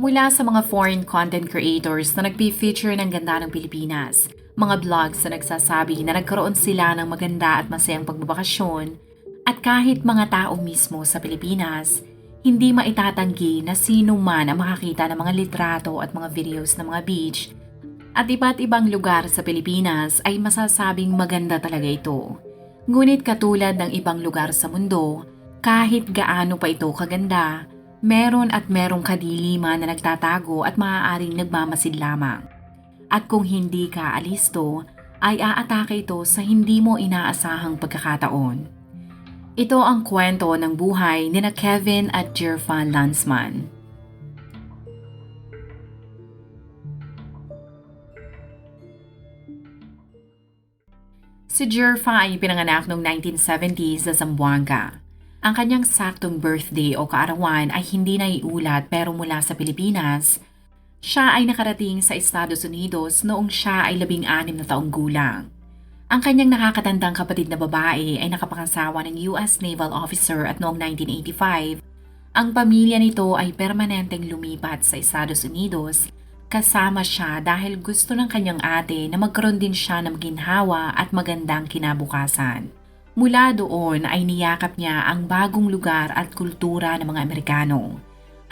Mula sa mga foreign content creators na nagpi-feature ng ganda ng Pilipinas, mga vlogs na nagsasabi na nagkaroon sila ng maganda at masayang pagbabakasyon, at kahit mga tao mismo sa Pilipinas, hindi maitatanggi na sino man ang makakita ng mga litrato at mga videos ng mga beach at iba't ibang lugar sa Pilipinas ay masasabing maganda talaga ito. Ngunit katulad ng ibang lugar sa mundo, kahit gaano pa ito kaganda, meron at merong kadiliman na nagtatago at maaaring nagmamasid lamang. At kung hindi ka alisto, ay aatake ito sa hindi mo inaasahang pagkakataon. Ito ang kwento ng buhay ni na Kevin at Jerfan Lansman. Si Jerfa ay pinanganak noong 1970s sa Zamboanga. Ang kanyang saktong birthday o kaarawan ay hindi na iulat pero mula sa Pilipinas, siya ay nakarating sa Estados Unidos noong siya ay labing anim na taong gulang. Ang kanyang nakakatandang kapatid na babae ay nakapangasawa ng US Naval Officer at noong 1985, ang pamilya nito ay permanenteng lumipat sa Estados Unidos kasama siya dahil gusto ng kanyang ate na magkaroon din siya ng ginhawa at magandang kinabukasan. Mula doon ay niyakap niya ang bagong lugar at kultura ng mga Amerikano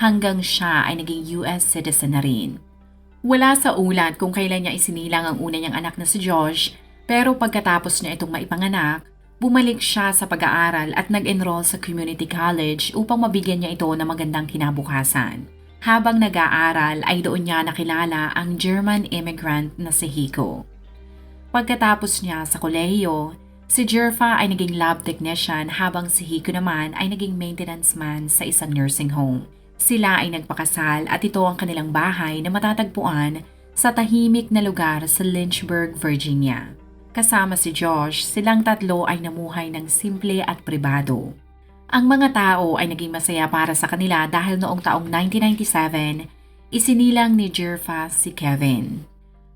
hanggang siya ay naging US citizen na rin. Wala sa ulat kung kailan niya isinilang ang una niyang anak na si Josh pero pagkatapos niya itong maipanganak, bumalik siya sa pag-aaral at nag-enroll sa community college upang mabigyan niya ito ng magandang kinabukasan. Habang nag-aaral ay doon niya nakilala ang German immigrant na si Hiko. Pagkatapos niya sa kolehiyo, Si Jerfa ay naging lab technician habang si Hiko naman ay naging maintenance man sa isang nursing home. Sila ay nagpakasal at ito ang kanilang bahay na matatagpuan sa tahimik na lugar sa Lynchburg, Virginia. Kasama si Josh, silang tatlo ay namuhay ng simple at pribado. Ang mga tao ay naging masaya para sa kanila dahil noong taong 1997, isinilang ni Jerfa si Kevin.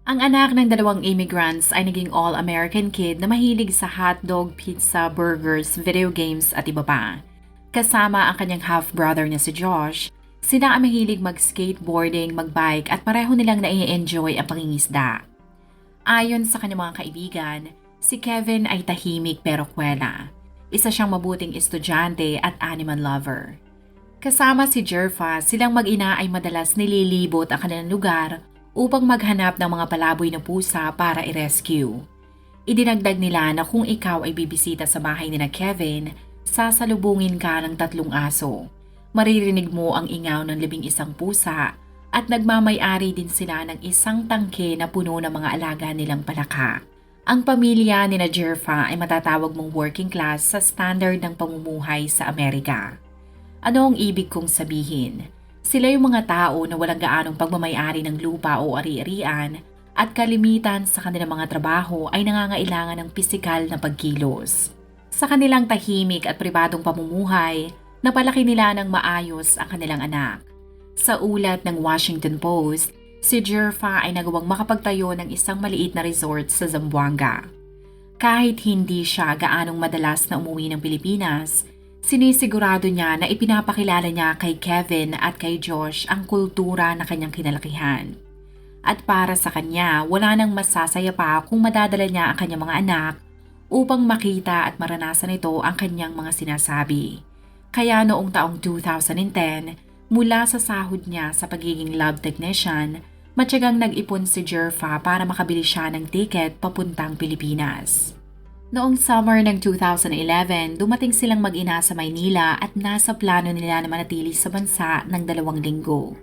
Ang anak ng dalawang immigrants ay naging all-American kid na mahilig sa hotdog, pizza, burgers, video games at iba pa. Kasama ang kanyang half-brother na si Josh, sila ang mahilig mag-skateboarding, mag-bike at pareho nilang nai-enjoy ang pangingisda. Ayon sa kanyang mga kaibigan, si Kevin ay tahimik pero kwela. Isa siyang mabuting estudyante at animal lover. Kasama si Jerfa, silang mag-ina ay madalas nililibot ang kanilang lugar upang maghanap ng mga palaboy na pusa para i-rescue. Idinagdag nila na kung ikaw ay bibisita sa bahay ni na Kevin, sasalubungin ka ng tatlong aso. Maririnig mo ang ingaw ng labing isang pusa at nagmamay-ari din sila ng isang tangke na puno ng mga alaga nilang palaka. Ang pamilya ni na Jerfa ay matatawag mong working class sa standard ng pamumuhay sa Amerika. Ano ang ibig kong sabihin? Sila yung mga tao na walang gaanong pagmamayari ng lupa o ari-arian at kalimitan sa kanilang mga trabaho ay nangangailangan ng pisikal na pagkilos. Sa kanilang tahimik at pribadong pamumuhay, napalaki nila ng maayos ang kanilang anak. Sa ulat ng Washington Post, si Jerfa ay nagawang makapagtayo ng isang maliit na resort sa Zamboanga. Kahit hindi siya gaanong madalas na umuwi ng Pilipinas, Sinisigurado niya na ipinapakilala niya kay Kevin at kay Josh ang kultura na kanyang kinalakihan. At para sa kanya, wala nang masasaya pa kung madadala niya ang kanyang mga anak upang makita at maranasan ito ang kanyang mga sinasabi. Kaya noong taong 2010, mula sa sahod niya sa pagiging lab technician, matyagang nag-ipon si Jerfa para makabili siya ng ticket papuntang Pilipinas. Noong summer ng 2011, dumating silang mag-ina sa Maynila at nasa plano nila na manatili sa bansa ng dalawang linggo.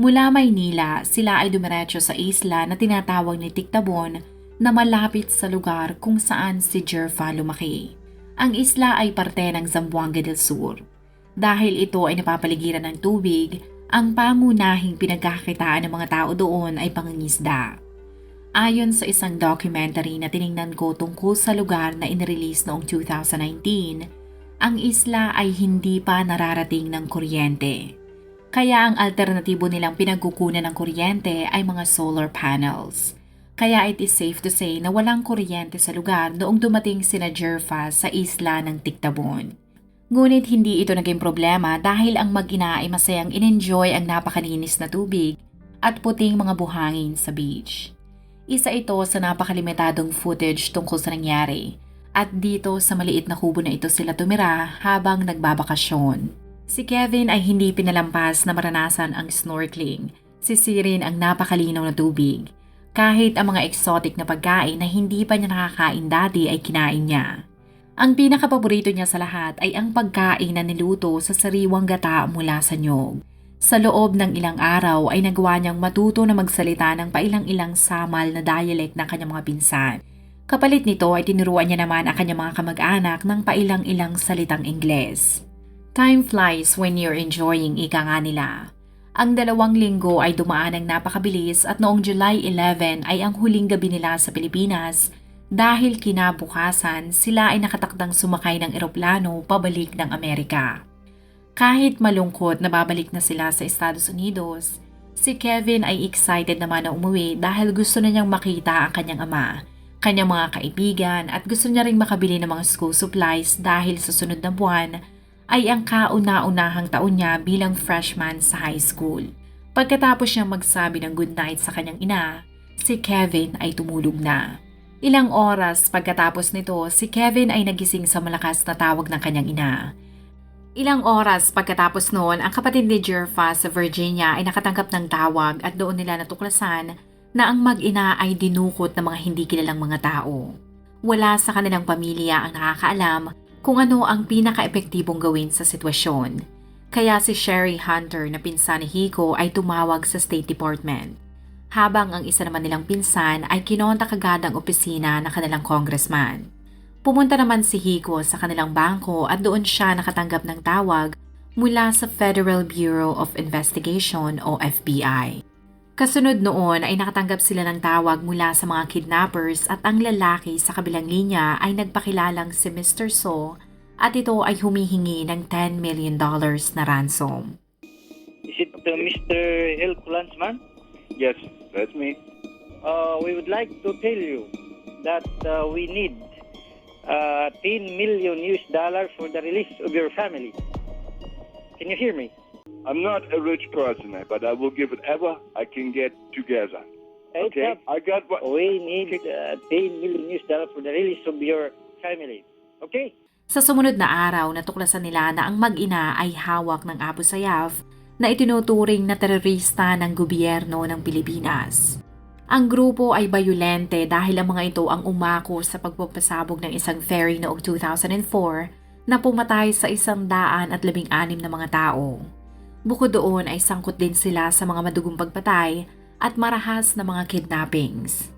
Mula Maynila, sila ay dumiretso sa isla na tinatawag ni Tiktabon na malapit sa lugar kung saan si Jerfa lumaki. Ang isla ay parte ng Zamboanga del Sur. Dahil ito ay napapaligiran ng tubig, Ang pangunahing pinagkakakitaan ng mga tao doon ay pangingisda. Ayon sa isang documentary na tiningnan ko tungkol sa lugar na inirelease noong 2019, ang isla ay hindi pa nararating ng kuryente. Kaya ang alternatibo nilang pinagkukunan ng kuryente ay mga solar panels. Kaya it is safe to say na walang kuryente sa lugar noong dumating sina Jerfa sa isla ng Tiktabon. Ngunit hindi ito naging problema dahil ang mag-ina ay masayang in-enjoy ang napakalinis na tubig at puting mga buhangin sa beach. Isa ito sa napakalimitadong footage tungkol sa nangyari at dito sa maliit na kubo na ito sila tumira habang nagbabakasyon. Si Kevin ay hindi pinalampas na maranasan ang snorkeling. Sisirin ang napakalinaw na tubig. Kahit ang mga exotic na pagkain na hindi pa niya nakakain dati ay kinain niya. Ang pinakapaborito niya sa lahat ay ang pagkain na niluto sa sariwang gata mula sa nyog. Sa loob ng ilang araw ay nagawa niyang matuto na magsalita ng pailang-ilang samal na dialect ng kanyang mga pinsan. Kapalit nito ay tinuruan niya naman ang kanyang mga kamag-anak ng pailang-ilang salitang Ingles. Time flies when you're enjoying ika nga nila. Ang dalawang linggo ay dumaan ng napakabilis at noong July 11 ay ang huling gabi nila sa Pilipinas dahil kinabukasan sila ay nakatakdang sumakay ng eroplano pabalik ng Amerika. Kahit malungkot na babalik na sila sa Estados Unidos, si Kevin ay excited naman na umuwi dahil gusto na niyang makita ang kanyang ama, kanyang mga kaibigan at gusto niya ring makabili ng mga school supplies dahil sa sunod na buwan ay ang kauna-unahang taon niya bilang freshman sa high school. Pagkatapos niya magsabi ng goodnight sa kanyang ina, si Kevin ay tumulog na. Ilang oras pagkatapos nito, si Kevin ay nagising sa malakas na tawag ng kanyang ina. Ilang oras pagkatapos noon, ang kapatid ni Jerfa sa Virginia ay nakatanggap ng tawag at doon nila natuklasan na ang mag-ina ay dinukot ng mga hindi kilalang mga tao. Wala sa kanilang pamilya ang nakakaalam kung ano ang pinaka-epektibong gawin sa sitwasyon. Kaya si Sherry Hunter na pinsan ni Hiko ay tumawag sa State Department. Habang ang isa naman nilang pinsan ay kinontak agad ang opisina ng kanilang congressman. Pumunta naman si Hiko sa kanilang bangko at doon siya nakatanggap ng tawag mula sa Federal Bureau of Investigation o FBI. Kasunod noon ay nakatanggap sila ng tawag mula sa mga kidnappers at ang lalaki sa kabilang linya ay nagpakilalang si Mr. So at ito ay humihingi ng $10 million dollars na ransom. Is it uh, Mr. El Kulansman? Yes, that's me. Uh, we would like to tell you that uh, we need uh, 10 million US dollar for the release of your family. Can you hear me? I'm not a rich person, but I will give whatever I can get together. Okay? up, I got what. we need uh, 10 million US dollar for the release of your family. Okay? Sa sumunod na araw, natuklasan nila na ang mag-ina ay hawak ng Abu Sayyaf na itinuturing na terorista ng gobyerno ng Pilipinas. Ang grupo ay bayulente dahil ang mga ito ang umako sa pagpapasabog ng isang ferry noong 2004 na pumatay sa isang daan at labing anim na mga tao. Bukod doon ay sangkot din sila sa mga madugong pagpatay at marahas na mga kidnappings.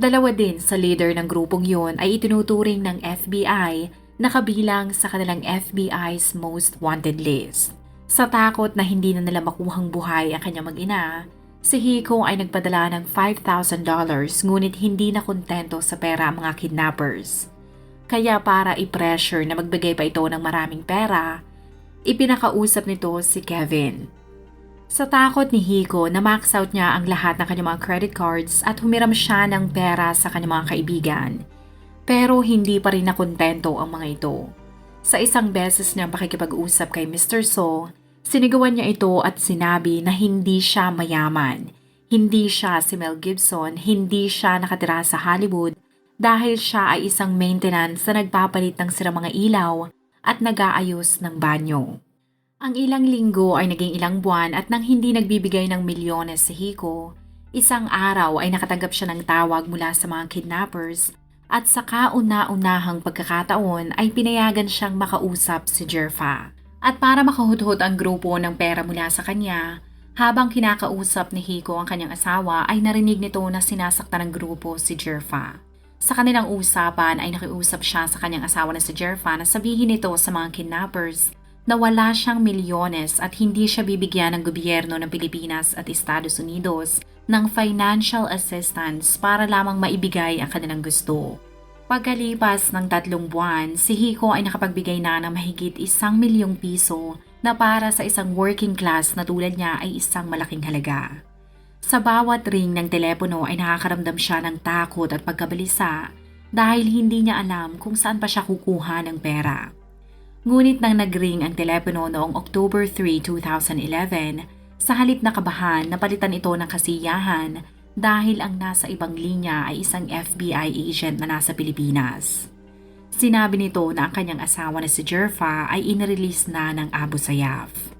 Dalawa din sa leader ng grupong yun ay itinuturing ng FBI na kabilang sa kanilang FBI's most wanted list. Sa takot na hindi na nila makuhang buhay ang kanyang mag-ina, si Hiko ay nagpadala ng $5,000 ngunit hindi na kontento sa pera ang mga kidnappers. Kaya para i-pressure na magbigay pa ito ng maraming pera, ipinakausap nito si Kevin. Sa takot ni Hiko na max out niya ang lahat ng kanyang mga credit cards at humiram siya ng pera sa kanyang mga kaibigan. Pero hindi pa rin nakontento ang mga ito. Sa isang beses niyang pakikipag-usap kay Mr. So, sinigawan niya ito at sinabi na hindi siya mayaman. Hindi siya si Mel Gibson, hindi siya nakatira sa Hollywood dahil siya ay isang maintenance na nagpapalit ng sirang mga ilaw at nag-aayos ng banyo. Ang ilang linggo ay naging ilang buwan at nang hindi nagbibigay ng milyones si Hiko, isang araw ay nakatanggap siya ng tawag mula sa mga kidnappers at sa kauna-unahang pagkakataon ay pinayagan siyang makausap si Jerfa. At para makahuthot ang grupo ng pera mula sa kanya, habang kinakausap ni Hiko ang kanyang asawa ay narinig nito na sinasaktan ng grupo si Jerfa. Sa kanilang usapan ay nakiusap siya sa kanyang asawa na si Jerfa na sabihin nito sa mga kidnappers na wala siyang milyones at hindi siya bibigyan ng gobyerno ng Pilipinas at Estados Unidos ng financial assistance para lamang maibigay ang kanilang gusto. Pagkalipas ng tatlong buwan, si Hiko ay nakapagbigay na ng mahigit isang milyong piso na para sa isang working class na tulad niya ay isang malaking halaga. Sa bawat ring ng telepono ay nakakaramdam siya ng takot at pagkabalisa dahil hindi niya alam kung saan pa siya kukuha ng pera. Ngunit nang nagring ang telepono noong October 3, 2011, sa halip na kabahan, napalitan ito ng kasiyahan dahil ang nasa ibang linya ay isang FBI agent na nasa Pilipinas. Sinabi nito na ang kanyang asawa na si Jerfa ay inirelease na ng Abu Sayyaf.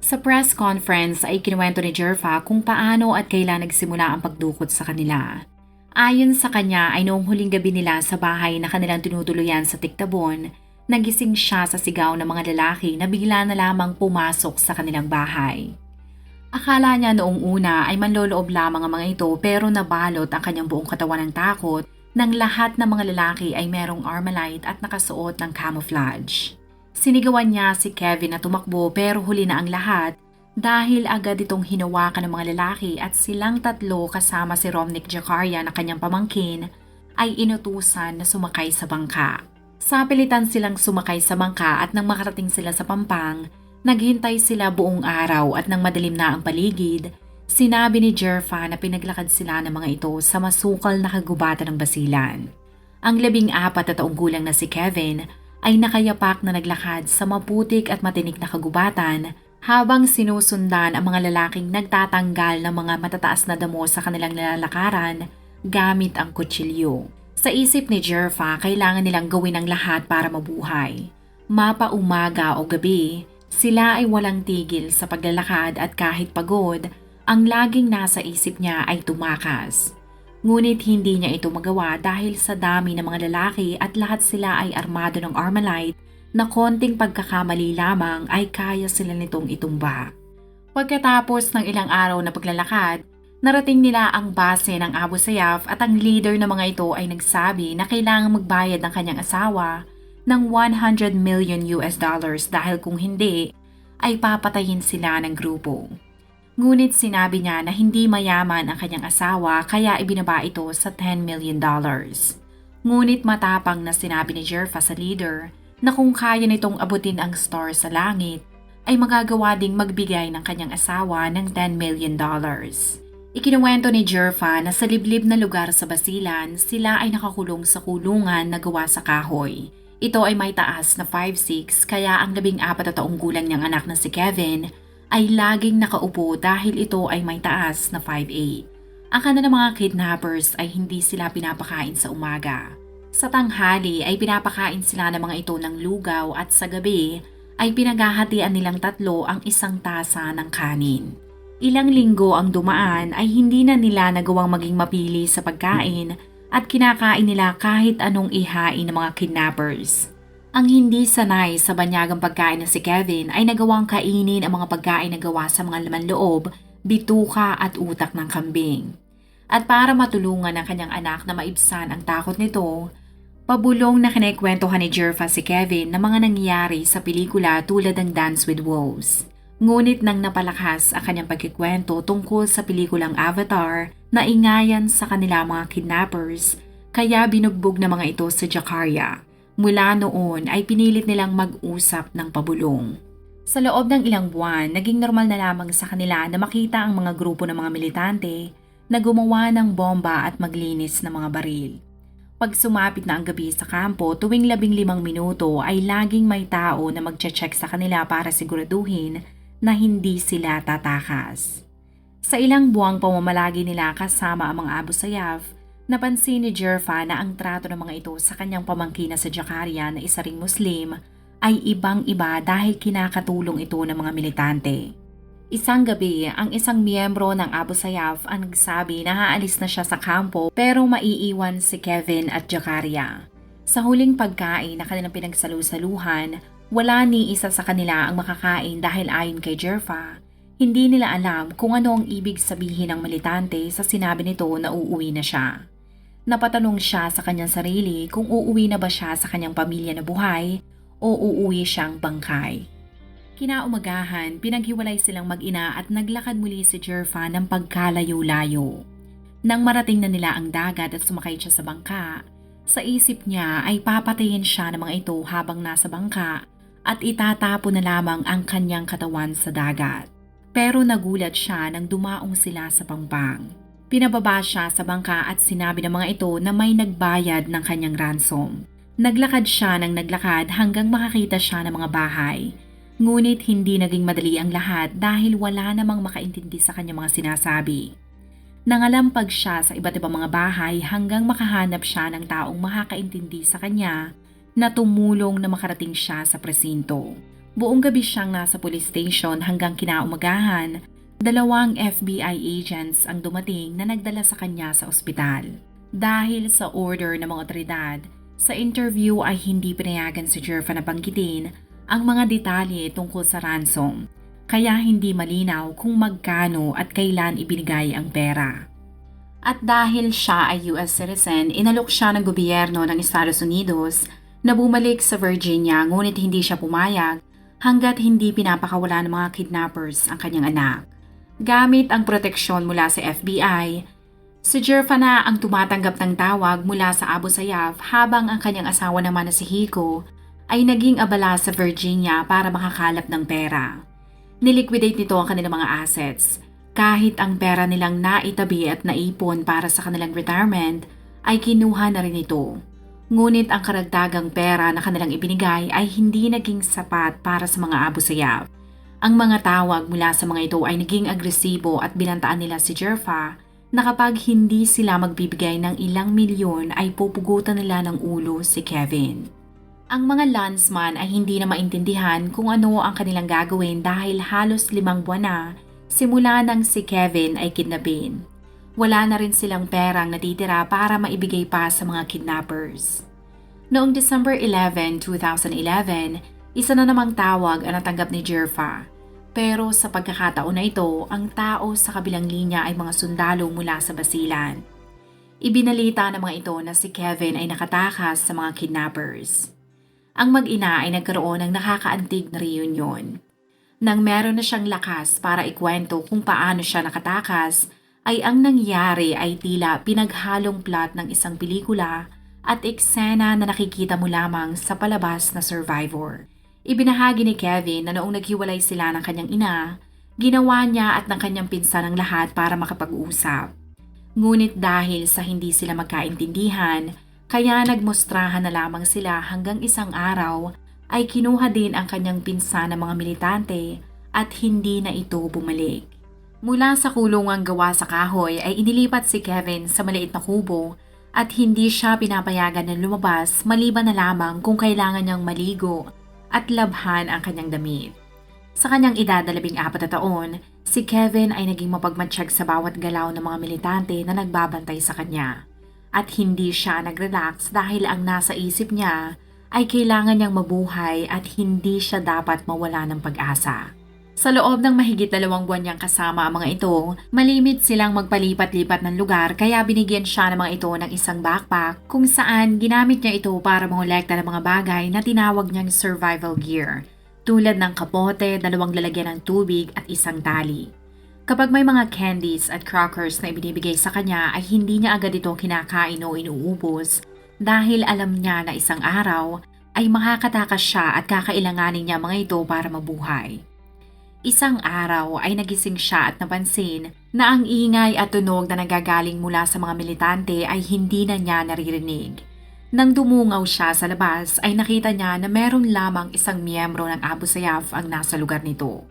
Sa press conference ay kinuwento ni Jerfa kung paano at kailan nagsimula ang pagdukot sa kanila. Ayon sa kanya ay noong huling gabi nila sa bahay na kanilang tinutuluyan sa Tiktabon, nagising siya sa sigaw ng mga lalaki na bigla na lamang pumasok sa kanilang bahay. Akala niya noong una ay manloloob lamang ang mga ito pero nabalot ang kanyang buong katawan ng takot nang lahat ng mga lalaki ay merong armalite at nakasuot ng camouflage. Sinigawan niya si Kevin na tumakbo pero huli na ang lahat dahil agad itong hinawakan ng mga lalaki at silang tatlo kasama si Romnick Jacaria na kanyang pamangkin ay inutusan na sumakay sa bangka. Sa pilitan silang sumakay sa bangka at nang makarating sila sa Pampang, naghintay sila buong araw at nang madilim na ang paligid, sinabi ni Jerfa na pinaglakad sila ng mga ito sa masukal na kagubatan ng basilan. Ang labing apat na taong gulang na si Kevin ay nakayapak na naglakad sa maputik at matinik na kagubatan habang sinusundan ang mga lalaking nagtatanggal ng mga matataas na damo sa kanilang nilalakaran gamit ang kutsilyo. Sa isip ni Jerfa, kailangan nilang gawin ang lahat para mabuhay. Mapa umaga o gabi, sila ay walang tigil sa paglalakad at kahit pagod, ang laging nasa isip niya ay tumakas. Ngunit hindi niya ito magawa dahil sa dami ng mga lalaki at lahat sila ay armado ng Armalite na konting pagkakamali lamang ay kaya sila nitong itumba. Pagkatapos ng ilang araw na paglalakad, narating nila ang base ng Abu Sayyaf at ang leader ng mga ito ay nagsabi na kailangang magbayad ng kanyang asawa ng 100 million US dollars dahil kung hindi, ay papatayin sila ng grupo. Ngunit sinabi niya na hindi mayaman ang kanyang asawa kaya ibinaba ito sa 10 million dollars. Ngunit matapang na sinabi ni Jerfa sa leader na kung kaya nitong abutin ang star sa langit, ay magagawa ding magbigay ng kanyang asawa ng 10 million dollars. Ikinuwento ni Jerfa na sa liblib na lugar sa Basilan, sila ay nakakulong sa kulungan na gawa sa kahoy. Ito ay may taas na 5'6 kaya ang labing apat na taong gulang niyang anak na si Kevin ay laging nakaupo dahil ito ay may taas na 5'8. Ang kanilang mga kidnappers ay hindi sila pinapakain sa umaga. Sa tanghali ay pinapakain sila ng mga ito ng lugaw at sa gabi ay pinaghahatian nilang tatlo ang isang tasa ng kanin. Ilang linggo ang dumaan ay hindi na nila nagawang maging mapili sa pagkain at kinakain nila kahit anong ihain ng mga kidnappers. Ang hindi sanay sa banyagang pagkain na si Kevin ay nagawang kainin ang mga pagkain na gawa sa mga laman loob, bituka at utak ng kambing. At para matulungan ang kanyang anak na maibsan ang takot nito, pabulong na kinikwentuhan ni Jerfa si Kevin na mga nangyayari sa pelikula tulad ng Dance with Wolves. Ngunit nang napalakas ang kanyang pagkikwento tungkol sa pelikulang Avatar, na ingayan sa kanila mga kidnappers, kaya binugbog na mga ito sa Jakarta. Mula noon ay pinilit nilang mag-usap ng pabulong. Sa loob ng ilang buwan, naging normal na lamang sa kanila na makita ang mga grupo ng mga militante na gumawa ng bomba at maglinis ng mga baril. Pag sumapit na ang gabi sa kampo, tuwing labing limang minuto ay laging may tao na magche-check sa kanila para siguraduhin na hindi sila tatakas. Sa ilang buwang pamamalagi nila kasama ang mga Abu Sayyaf, napansin ni Jerfa na ang trato ng mga ito sa kanyang pamangkin na sa Jakaria na isa ring Muslim ay ibang-iba dahil kinakatulong ito ng mga militante. Isang gabi, ang isang miyembro ng Abu Sayyaf ang nagsabi na haalis na siya sa kampo pero maiiwan si Kevin at Jakaria. Sa huling pagkain na kanilang pinagsalusaluhan, wala ni isa sa kanila ang makakain dahil ayon kay Jerfa, hindi nila alam kung ano ang ibig sabihin ng militante sa sinabi nito na uuwi na siya. Napatanong siya sa kanyang sarili kung uuwi na ba siya sa kanyang pamilya na buhay o uuwi siyang bangkay. Kinaumagahan, pinaghiwalay silang mag-ina at naglakad muli si Jerfa ng pagkalayo-layo. Nang marating na nila ang dagat at sumakay siya sa bangka, sa isip niya ay papatayin siya ng mga ito habang nasa bangka at itatapo na lamang ang kanyang katawan sa dagat. Pero nagulat siya nang dumaong sila sa pampang. Pinababa siya sa bangka at sinabi ng mga ito na may nagbayad ng kanyang ransom. Naglakad siya ng naglakad hanggang makakita siya ng mga bahay. Ngunit hindi naging madali ang lahat dahil wala namang makaintindi sa kanyang mga sinasabi. Nangalampag siya sa iba't ibang mga bahay hanggang makahanap siya ng taong makakaintindi sa kanya na tumulong na makarating siya sa presinto. Buong gabi siyang nasa police station hanggang kinaumagahan, dalawang FBI agents ang dumating na nagdala sa kanya sa ospital. Dahil sa order ng mga otoridad, sa interview ay hindi pinayagan si Jerfa na banggitin ang mga detalye tungkol sa ransom, kaya hindi malinaw kung magkano at kailan ibinigay ang pera. At dahil siya ay US citizen, inalok siya ng gobyerno ng Estados Unidos na bumalik sa Virginia ngunit hindi siya pumayag hanggat hindi pinapakawala ng mga kidnappers ang kanyang anak. Gamit ang proteksyon mula sa FBI, si Jerfa na ang tumatanggap ng tawag mula sa Abu Sayyaf habang ang kanyang asawa naman na si Hiko ay naging abala sa Virginia para makakalap ng pera. Niliquidate nito ang kanilang mga assets. Kahit ang pera nilang naitabi at naipon para sa kanilang retirement, ay kinuha na rin ito. Ngunit ang karagdagang pera na kanilang ibinigay ay hindi naging sapat para sa mga Abu Sayyaf. Ang mga tawag mula sa mga ito ay naging agresibo at binantaan nila si Jerfa na kapag hindi sila magbibigay ng ilang milyon ay pupugutan nila ng ulo si Kevin. Ang mga landsman ay hindi na maintindihan kung ano ang kanilang gagawin dahil halos limang buwan na simula nang si Kevin ay kidnapin. Wala na rin silang perang natitira para maibigay pa sa mga kidnappers. Noong December 11, 2011, isa na namang tawag ang natanggap ni Jerfa. Pero sa pagkakataon na ito, ang tao sa kabilang linya ay mga sundalo mula sa Basilan. Ibinalita ng mga ito na si Kevin ay nakatakas sa mga kidnappers. Ang mag-ina ay nagkaroon ng nakakaantig na reunion. Nang meron na siyang lakas para ikwento kung paano siya nakatakas, ay ang nangyari ay tila pinaghalong plot ng isang pelikula at eksena na nakikita mo lamang sa palabas na survivor. Ibinahagi ni Kevin na noong naghiwalay sila ng kanyang ina, ginawa niya at ng kanyang pinsan ang lahat para makapag-usap. Ngunit dahil sa hindi sila magkaintindihan, kaya nagmostrahan na lamang sila hanggang isang araw ay kinuha din ang kanyang pinsan ng mga militante at hindi na ito bumalik. Mula sa kulungang gawa sa kahoy ay inilipat si Kevin sa maliit na kubo at hindi siya pinapayagan na lumabas maliban na lamang kung kailangan niyang maligo at labhan ang kanyang damit. Sa kanyang edad na labing apat na taon, si Kevin ay naging mapagmatsyag sa bawat galaw ng mga militante na nagbabantay sa kanya. At hindi siya nag-relax dahil ang nasa isip niya ay kailangan niyang mabuhay at hindi siya dapat mawala ng pag-asa. Sa loob ng mahigit dalawang buwan niyang kasama ang mga ito, malimit silang magpalipat-lipat ng lugar kaya binigyan siya ng mga ito ng isang backpack kung saan ginamit niya ito para mangolekta ng mga bagay na tinawag niyang survival gear, tulad ng kapote, dalawang lalagyan ng tubig at isang tali. Kapag may mga candies at crackers na ibinibigay sa kanya ay hindi niya agad ito kinakain o inuubos dahil alam niya na isang araw ay makakatakas siya at kakailanganin niya mga ito para mabuhay. Isang araw ay nagising siya at napansin na ang ingay at tunog na nagagaling mula sa mga militante ay hindi na niya naririnig. Nang dumungaw siya sa labas ay nakita niya na meron lamang isang miyembro ng Abu Sayyaf ang nasa lugar nito.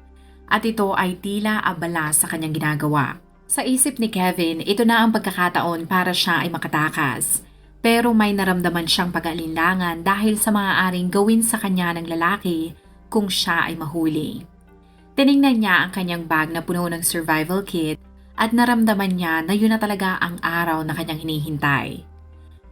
At ito ay tila abala sa kanyang ginagawa. Sa isip ni Kevin, ito na ang pagkakataon para siya ay makatakas. Pero may naramdaman siyang pag-alinlangan dahil sa maaaring gawin sa kanya ng lalaki kung siya ay mahuli. Tiningnan niya ang kanyang bag na puno ng survival kit at naramdaman niya na yun na talaga ang araw na kanyang hinihintay.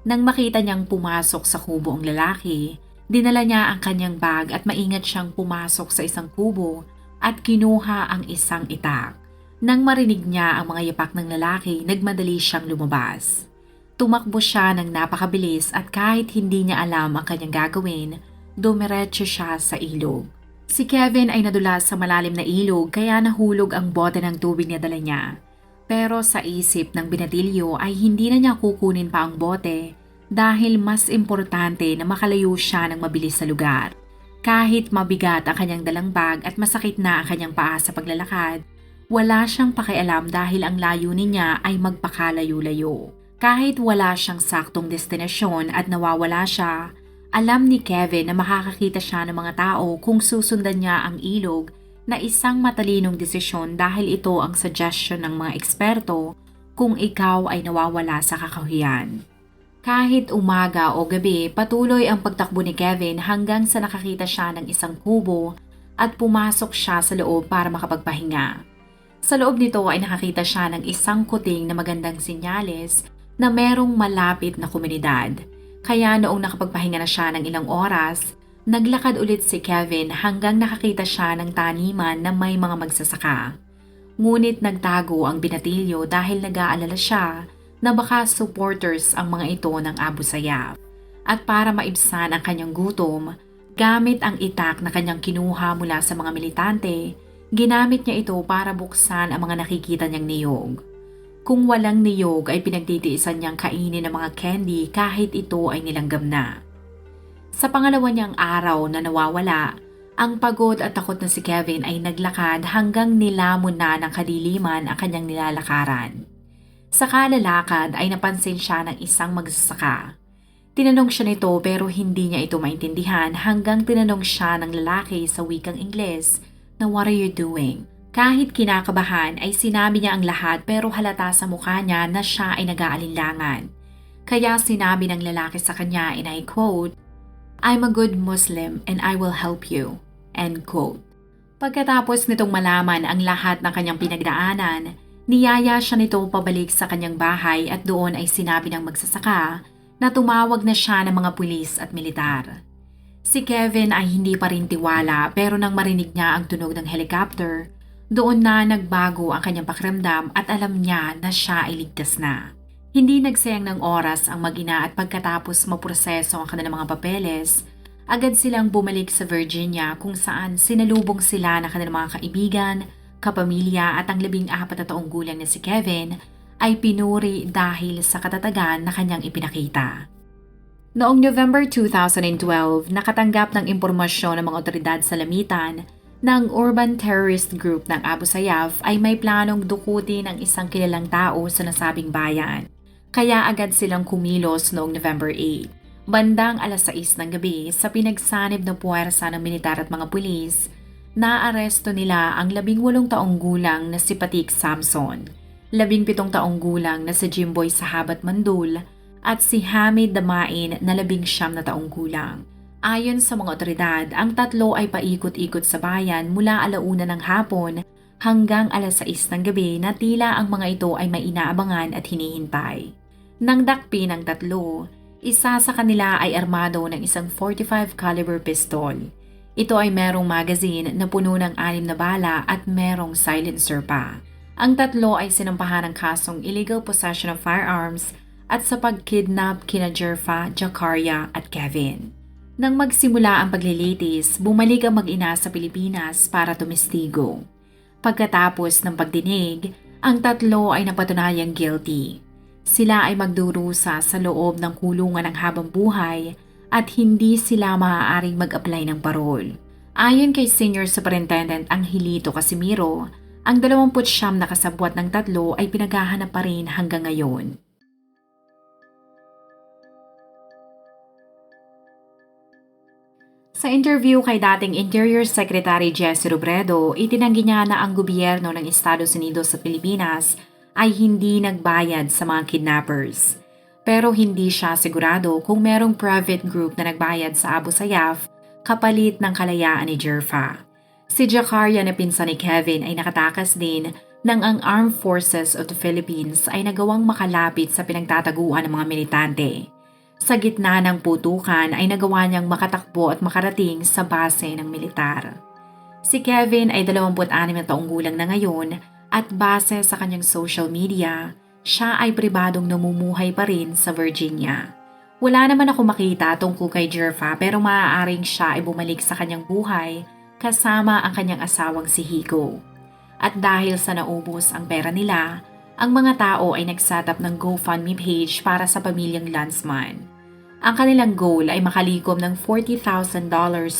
Nang makita niyang pumasok sa kubo ang lalaki, dinala niya ang kanyang bag at maingat siyang pumasok sa isang kubo at kinuha ang isang itak. Nang marinig niya ang mga yapak ng lalaki, nagmadali siyang lumabas. Tumakbo siya ng napakabilis at kahit hindi niya alam ang kanyang gagawin, dumiretso siya sa ilog. Si Kevin ay nadulas sa malalim na ilog kaya nahulog ang bote ng tubig na dala niya. Pero sa isip ng binatilyo ay hindi na niya kukunin pa ang bote dahil mas importante na makalayo siya ng mabilis sa lugar. Kahit mabigat ang kanyang dalang bag at masakit na ang kanyang paa sa paglalakad, wala siyang pakialam dahil ang layunin niya ay magpakalayo-layo. Kahit wala siyang saktong destinasyon at nawawala siya, alam ni Kevin na makakakita siya ng mga tao kung susundan niya ang ilog na isang matalinong desisyon dahil ito ang suggestion ng mga eksperto kung ikaw ay nawawala sa kakahuyan. Kahit umaga o gabi, patuloy ang pagtakbo ni Kevin hanggang sa nakakita siya ng isang kubo at pumasok siya sa loob para makapagpahinga. Sa loob nito ay nakakita siya ng isang kuting na magandang sinyales na merong malapit na komunidad. Kaya noong nakapagpahinga na siya ng ilang oras, naglakad ulit si Kevin hanggang nakakita siya ng taniman na may mga magsasaka. Ngunit nagtago ang binatilyo dahil nag-aalala siya na baka supporters ang mga ito ng Abu Sayyaf. At para maibsan ang kanyang gutom, gamit ang itak na kanyang kinuha mula sa mga militante, ginamit niya ito para buksan ang mga nakikita niyang niyog. Kung walang niyog ay pinagtitiisan niyang kainin ng mga candy kahit ito ay nilanggam na. Sa pangalawa niyang araw na nawawala, ang pagod at takot na si Kevin ay naglakad hanggang nilamon na ng kadiliman ang kanyang nilalakaran. Sa kalalakad ay napansin siya ng isang magsasaka. Tinanong siya nito pero hindi niya ito maintindihan hanggang tinanong siya ng lalaki sa wikang Ingles na what are you doing? Kahit kinakabahan ay sinabi niya ang lahat pero halata sa mukha niya na siya ay nag-aalinlangan. Kaya sinabi ng lalaki sa kanya and I quote, I'm a good Muslim and I will help you. End quote. Pagkatapos nitong malaman ang lahat ng kanyang pinagdaanan, niyaya siya nito pabalik sa kanyang bahay at doon ay sinabi ng magsasaka na tumawag na siya ng mga pulis at militar. Si Kevin ay hindi pa rin tiwala pero nang marinig niya ang tunog ng helicopter, doon na nagbago ang kanyang pakiramdam at alam niya na siya ay ligtas na. Hindi nagsayang ng oras ang mag-ina at pagkatapos maproseso ang kanilang mga papeles, agad silang bumalik sa Virginia kung saan sinalubong sila ng kanilang mga kaibigan, kapamilya at ang labing apat na taong gulang na si Kevin ay pinuri dahil sa katatagan na kanyang ipinakita. Noong November 2012, nakatanggap ng impormasyon ng mga otoridad sa lamitan ng urban terrorist group ng Abu Sayyaf ay may planong dukutin ang isang kilalang tao sa nasabing bayan. Kaya agad silang kumilos noong November 8. Bandang alas 6 ng gabi sa pinagsanib na puwersa ng militar at mga pulis, naaresto nila ang labing walong taong gulang na si Patik Samson, labing pitong taong gulang na si Jimboy Sahabat Mandul, at si Hamid Damain na labing siyam na taong gulang. Ayon sa mga otoridad, ang tatlo ay paikot-ikot sa bayan mula alauna ng hapon hanggang alas 6 ng gabi na tila ang mga ito ay may inaabangan at hinihintay. Nang dakpi ng tatlo, isa sa kanila ay armado ng isang 45 caliber pistol. Ito ay merong magazine na puno ng anim na bala at merong silencer pa. Ang tatlo ay sinampahan ng kasong illegal possession of firearms at sa pagkidnap kina Jerfa, Jakaria at Kevin. Nang magsimula ang paglilitis, bumalik ang mag-ina sa Pilipinas para tumestigo. Pagkatapos ng pagdinig, ang tatlo ay napatunayang guilty. Sila ay magdurusa sa loob ng kulungan ng habang buhay at hindi sila maaaring mag-apply ng parol. Ayon kay Senior Superintendent Angelito Casimiro, ang 29 na kasabwat ng tatlo ay pinaghahanap pa rin hanggang ngayon. Sa interview kay dating Interior Secretary Jesse Robredo, itinanggi niya na ang gobyerno ng Estados Unidos sa Pilipinas ay hindi nagbayad sa mga kidnappers. Pero hindi siya sigurado kung merong private group na nagbayad sa Abu Sayyaf kapalit ng kalayaan ni Jerfa. Si Jakaria na pinsan ni Kevin ay nakatakas din nang ang Armed Forces of the Philippines ay nagawang makalapit sa pinagtataguan ng mga militante. Sa gitna ng putukan ay nagawa niyang makatakbo at makarating sa base ng militar. Si Kevin ay 26 na taong gulang na ngayon at base sa kanyang social media, siya ay pribadong namumuhay pa rin sa Virginia. Wala naman ako makita tungkol kay Jerfa pero maaaring siya ay bumalik sa kanyang buhay kasama ang kanyang asawang si Hiko. At dahil sa naubos ang pera nila, ang mga tao ay nag-setup ng GoFundMe page para sa pamilyang Landsman. Ang kanilang goal ay makalikom ng $40,000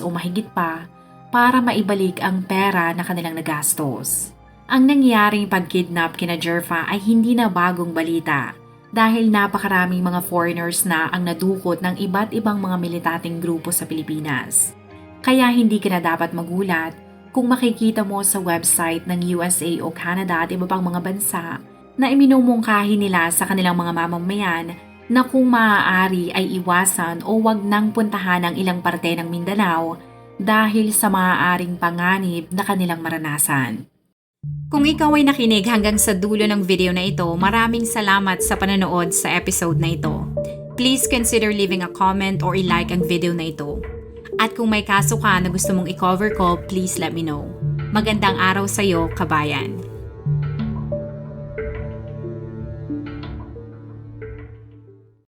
o mahigit pa para maibalik ang pera na kanilang nagastos. Ang nangyaring pagkidnap kina Jerfa ay hindi na bagong balita dahil napakaraming mga foreigners na ang nadukot ng iba't ibang mga militating grupo sa Pilipinas. Kaya hindi ka na dapat magulat kung makikita mo sa website ng USA o Canada at iba pang mga bansa na iminumungkahi nila sa kanilang mga mamamayan na kung maaari ay iwasan o wag nang puntahan ang ilang parte ng Mindanao dahil sa maaaring panganib na kanilang maranasan. Kung ikaw ay nakinig hanggang sa dulo ng video na ito, maraming salamat sa panonood sa episode na ito. Please consider leaving a comment or i-like ang video na ito. At kung may kaso ka na gusto mong i-cover ko, please let me know. Magandang araw sa iyo, kabayan.